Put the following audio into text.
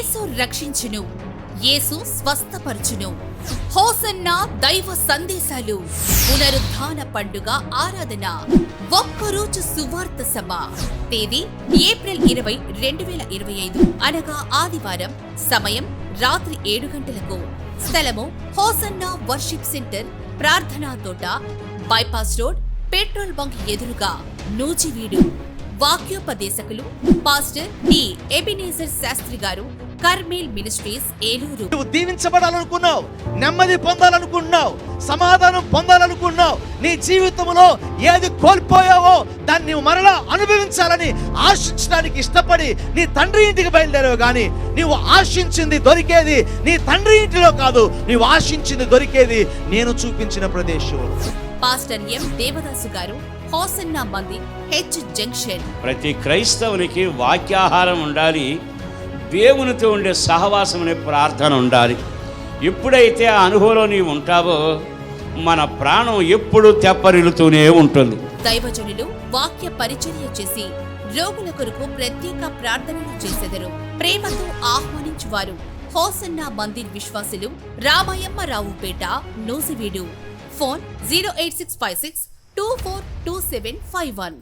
యేసు రక్షించును. యేసు స్వస్థపరచును. హోసన్న దైవ సందేశాలు. పునరుద్ధాన పండుగ ఆరాధన. ఒక్కరోజు సువార్త సభ. తేదీ ఏప్రిల్ ఇరవై రెండు వేల ఇరవై ఐదు అనగా ఆదివారం సమయం రాత్రి ఏడు గంటలకు. స్థలము హోసన్న వర్షిప్ సెంటర్ ప్రార్థనా తోట బైపాస్ రోడ్ పెట్రోల్ బంక్ ఎదురుగా నూజివీడు. వాక్యోపదేశకులు పాస్టర్ టి ఎబినేజర్ శాస్త్రి గారు కర్మేల్ మినిస్ట్రీస్ ఏలూరు. నువ్వు దీవించబడాలనుకున్నావు నెమ్మది పొందాలనుకున్నావు సమాధానం పొందాలనుకున్నావు నీ జీవితంలో ఏది కోల్పోయావో దాన్ని నువ్వు మరలా అనుభవించాలని ఆశించడానికి ఇష్టపడి నీ తండ్రి ఇంటికి బయలుదేరావు కానీ నీవు ఆశించింది దొరికేది నీ తండ్రి ఇంటిలో కాదు నీవు ఆశించింది దొరికేది నేను చూపించిన ప్రదేశం. పాస్టర్ ఎం. దేవదాసు గారు హోసన్న మంది హెచ్ జంక్షన్. ప్రతి క్రైస్తవునికి వాక్యాహారం ఉండాలి దేవునితో ఉండే సహవాసం అనే ప్రార్థన ఉండాలి. ఎప్పుడైతే ఆ అనుభవంలో నీవు ఉంటావో మన ప్రాణం ఎప్పుడు తెప్పరిల్లుతూనే ఉంటుంది. దైవజనులు వాక్య పరిచర్య చేసి రోగుల కొరకు ప్రత్యేక ప్రార్థనలు చేసెదరు. ప్రేమతో ఆహ్వానించువారు హోసన్న మందిర్ విశ్వాసులు Ramayamma Ravupeta Nuzvid. Phone zero eight six five six two four two seven five one.